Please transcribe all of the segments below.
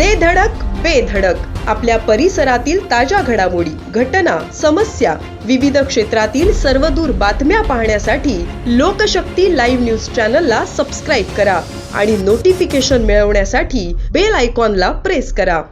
दे धडक बेधडक आपल्या परिसरातील ताज्या घडामोडी घटना समस्या विविध क्षेत्रातील सर्वदूर बातम्या पाहण्यासाठी लोकशक्ती लाईव्ह न्यूज चॅनलला सबस्क्राईब करा आणि नोटिफिकेशन मिळवण्यासाठी बेल आयकॉनला प्रेस करा.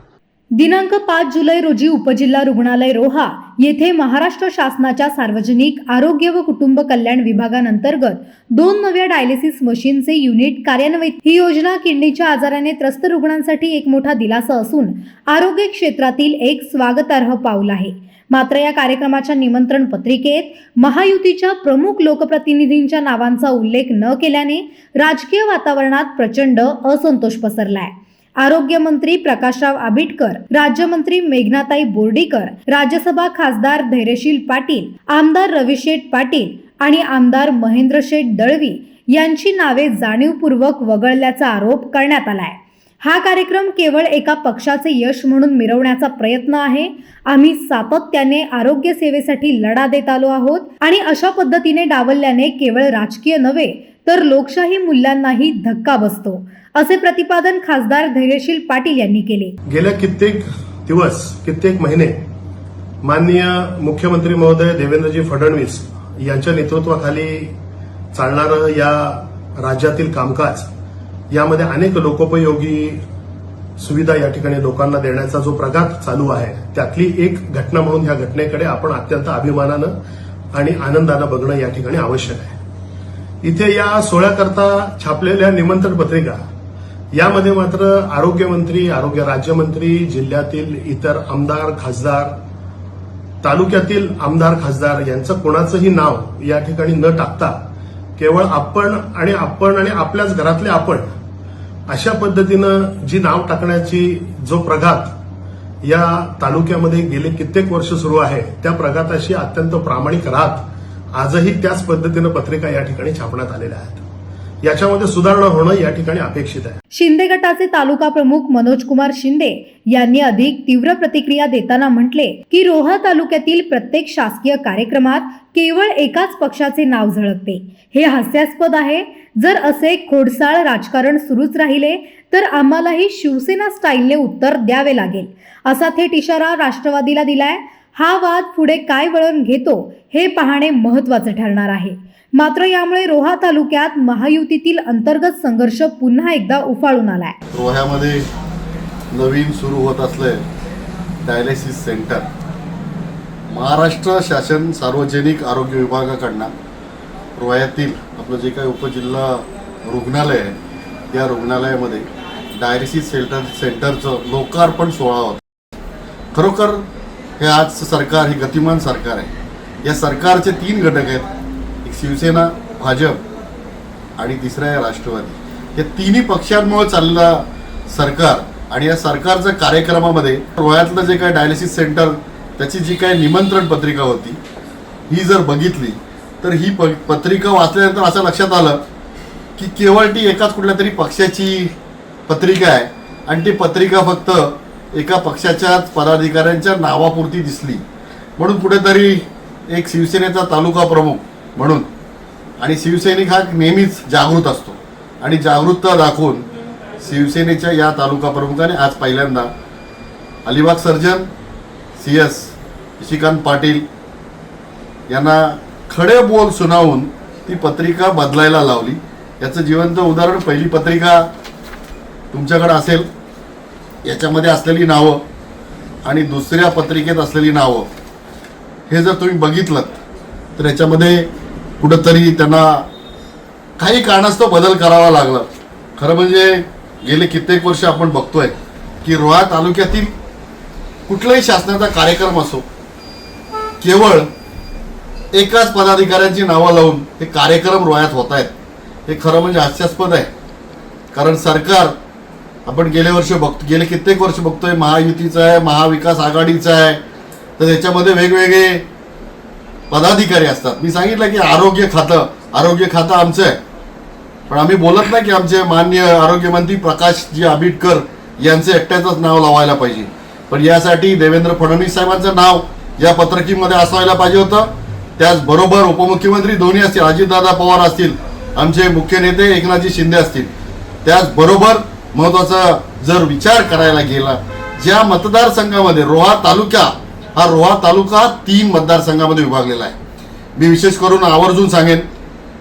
दिनांक पाच जुलै रोजी उपजिल्हा रुग्णालय रोहा येथे महाराष्ट्र शासनाच्या सार्वजनिक आरोग्य व कुटुंब कल्याण विभागांतर्गत दोन नव्या डायलिसिस मशीनचे युनिट कार्यान्वित. ही योजना किडनीच्या आजाराने त्रस्त रुग्णांसाठी एक मोठा दिलासा असून आरोग्य क्षेत्रातील एक स्वागतार्ह पाऊल आहे. मात्र या कार्यक्रमाच्या निमंत्रण पत्रिकेत महायुतीच्या प्रमुख लोकप्रतिनिधींच्या नावांचा उल्लेख न केल्याने राजकीय वातावरणात प्रचंड असंतोष पसरलाय. आरोग्यमंत्री प्रकाशराव आबिटकर राज्यमंत्री मेघनाताई बोर्डीकर राज्यसभा खासदार धैर्यशील पाटील आमदार रविशेठ पाटील आणि आमदार महेंद्र शेठ दळवी यांची नावे जाणीवपूर्वक वगळल्याचा आरोप करण्यात आलाय. हा कार्यक्रम केवळ एका पक्षाचे यश म्हणून मिरवण्याचा प्रयत्न आहे. आम्ही सातत्याने आरोग्य सेवेसाठी लढा देत आलो आहोत आणि अशा पद्धतीने डावलल्याने केवळ राजकीय नव्हे तर लोकशाही मूल्यांनाही धक्का बसतो असे प्रतिपादन खासदार धैर्यशील पाटील यांनी केले. गेल्या कित्येक दिवस कित्येक महिने माननीय मुख्यमंत्री महोदय देवेंद्रजी फडणवीस यांच्या नेतृत्वाखाली चालणारं या राज्यातील कामकाज यामध्ये अनेक लोकोपयोगी सुविधा या ठिकाणी लोकांना देण्याचा जो प्रघात चालू आहे त्यातली एक घटना म्हणून या घटनेकडे आपण अत्यंत अभिमानानं आणि आनंदानं बघणं या ठिकाणी आवश्यक आहे. इथे या सोहळ्याकरता छापलेल्या निमंत्रण पत्रिका यामध्ये मात्र आरोग्यमंत्री आरोग्य राज्यमंत्री जिल्ह्यातील इतर आमदार खासदार तालुक्यातील आमदार खासदार यांचं कोणाचंही नाव या ठिकाणी न टाकता केवळ आपण आणि आपण आणि आपल्याच घरातले आपण अशा पद्धतीनं जी नाव टाकण्याची जो प्रघात या तालुक्यामध्ये गेले कित्येक वर्ष सुरू आहे त्या प्रघाताशी अत्यंत प्रामाणिक राहत आजही त्याच पद्धतीनं पत्रिका या ठिकाणी छापण्यात आलेल्या आहेत. याच्यामध्ये सुधारणा होणं या ठिकाणी अपेक्षित आहे. शिंदे गटाचे तालुका प्रमुख मनोज कुमार शिंदे यांनी अधिक तीव्र प्रतिक्रिया देताना म्हटले की रोहा तालुक्यातील प्रत्येक शासकीय कार्यक्रमात केवळ एकाच पक्षाचे नाव झळकते. हे हास्यास्पद आहे. जर असे खोडसाळ राजकारण सुरूच राहिले तर आम्हालाही शिवसेना स्टाईलने उत्तर द्यावे लागेल असा थेट इशारा राष्ट्रवादीला दिलाय. हा वाद पुढे काय वळण घेतो हे पाहणे महत्त्वाचे ठरणार आहे. मात्र यामुळे रोहा तालुक्यात महायुतीतील अंतर्गत संघर्ष पुन्हा एकदा उफाळून आलाय. रोह्यामध्ये नवीन सुरू होत असले डायलिसिस सेंटर. महाराष्ट्र शासन सार्वजनिक आरोग्य विभागाकडनं रोह्यातील आपलं जे काही उपजिल्हा रुग्णालय आहे त्या रुग्णालयामध्ये डायलिसिस सेंटर सेंटरचं लोकार्पण सोहळा होता. खरोखर हे आज सरकार हे गतिमान सरकार आहे. या सरकारचे तीन घटक आहेत. शिवसेना भाजप आणि तिसरा आहे राष्ट्रवादी. या तिन्ही पक्षांमुळे चाललेला सरकार आणि या सरकारच्या कार्यक्रमामध्ये रोह्यातलं जे काय डायलिसिस सेंटर त्याची जी काय निमंत्रण पत्रिका होती ही जर बघितली तर ही प पत्रिका वाचल्यानंतर असं लक्षात आलं की केवळ ती एकाच कुठल्या तरी पक्षाची पत्रिका आहे आणि ती पत्रिका फक्त एका पक्षाच्याच पदाधिकाऱ्यांच्या नावापुरती दिसली. म्हणून कुठेतरी एक शिवसेनेचा तालुका प्रमुख म्हणून. आणि शिवसैनिक हा नेहमीच जागृत असतो. आणि जागरूकता दाखवून शिवसेनेच्या या तालुका प्रमुखाने आज पहिल्यांदा Alibag surgeon C S Nishikant Patil यांना खडे बोल सुनावून ती पत्रिका बदलायला लावली. याचं जिवंत उदाहरण पहिली पत्रिका तुमच्याकडं असेल. याच्यामध्ये असलेली नावं आणि दुसऱ्या पत्रिकेत असलेली नावं. हे जर तुम्ही बघितलं तर याच्यामध्ये कुठंतरी त्यांना काही कारणास्तव बदल करावा लागला. खरं म्हणजे गेले कित्येक वर्ष आपण बघतोय की रोहा तालुक्यातील कुठलाही शासनाचा कार्यक्रम असो केवळ एकाच पदाधिकाऱ्यांची नावं लावून हे कार्यक्रम रोयात होत आहेत हे खरं म्हणजे हास्यास्पद आहे. कारण सरकार आपण गेले वर्ष बघतो गेले कित्येक वर्ष बघतोय महायुतीचं आहे महाविकास आघाडीचं आहे. तर त्याच्यामध्ये वेगवेगळे पदाधिकारी असतात. मी सांगितलं की आरोग्य खातं आरोग्य खातं आमचं आहे. पण आम्ही बोलत नाही की आमचे मान्य आरोग्यमंत्री प्रकाशजी आंबेडकर यांचे एकट्याचंच नाव लावायला पाहिजे. पण यासाठी देवेंद्र फडणवीस साहेबांचं नाव या पत्रकीमध्ये असायला पाहिजे होतं. त्याचबरोबर उपमुख्यमंत्री दोन्ही असतील अजितदादा पवार असतील आमचे मुख्य नेते एकनाथजी शिंदे असतील. त्याचबरोबर महत्त्वाचा जर विचार करायला गेला ज्या मतदारसंघामध्ये रोहा तालुका हा रोहा तालुका तीन मतदारसंघामध्ये विभागलेला आहे. मी विशेष करून आवर्जून सांगेन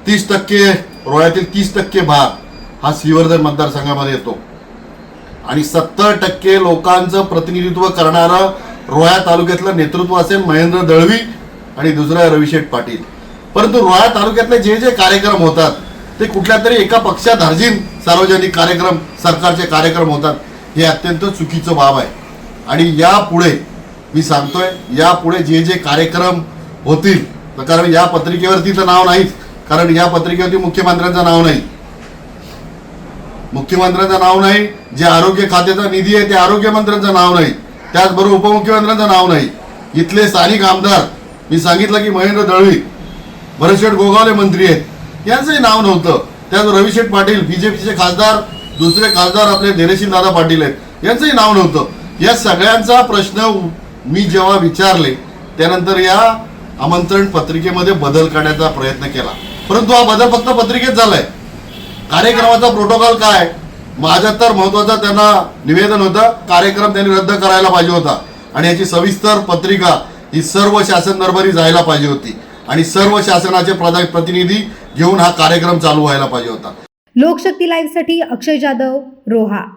तीस टक्के रोह्यातील तीस टक्के भाग हा श्रीवर्धन मतदारसंघामध्ये येतो. आणि सत्तर टक्के लोकांचं प्रतिनिधित्व करणारं रोहा तालुक्यातलं नेतृत्व असेल महेंद्र दळवी आणि दुसरं आहे रविशेठ पाटील. परंतु रोहा तालुक्यातले जे जे कार्यक्रम होतात ते कुठल्या तरी एका पक्षाधार्जीन सार्वजनिक कार्यक्रम सरकारचे कार्यक्रम होतात हे अत्यंत चुकीचं बाब आहे. आणि यापुढे मी सांगतोय यापुढे जे जे कार्यक्रम होतील तर कारण या पत्रिकेवरती तर नाव नाहीच कारण या पत्रिकेवरती मुख्यमंत्र्यांचं नाव नाही. मुख्यमंत्र्यांचं नाव नाही जे आरोग्य खात्याचा निधी आहे ते आरोग्य मंत्र्यांचं नाव नाही. त्याचबरोबर उपमुख्यमंत्र्यांचं नाव नाही. इथले स्थानिक आमदार मी सांगितलं की महेंद्र दळवी भरतशेठ गोगावले मंत्री आहेत. यांचंही नाव नव्हतं. त्याच रविशेठ पाटील बीजेपीचे खासदार दुसरे खासदार आपले धैर्यशील दादा पाटील आहेत. यांचंही नाव नव्हतं. या सगळ्यांचा प्रश्न मी जेव्हा विचारले त्यानंतर या आमंत्रण पत्रिकेमध्ये बदल करण्याचा प्रयत्न केला. परंतु हा बदल फक्त पत्रिकेत झालाय. कार्यक्रमाचा प्रोटोकॉल काय? माझ्या तर महत्त्वाचा त्यांना निवेदन होतं कार्यक्रम त्यांनी रद्द करायला पाहिजे होता. आणि याची सविस्तर पत्रिका ही सर्व शासन दरबारी जायला पाहिजे होती. आणि सर्व शासनाचे प्रतिनिधी घेऊन हा कार्यक्रम चालू व्हायला पाहिजे होता. लोकशक्ती लाईव्हसाठी अक्षय जाधव रोहा.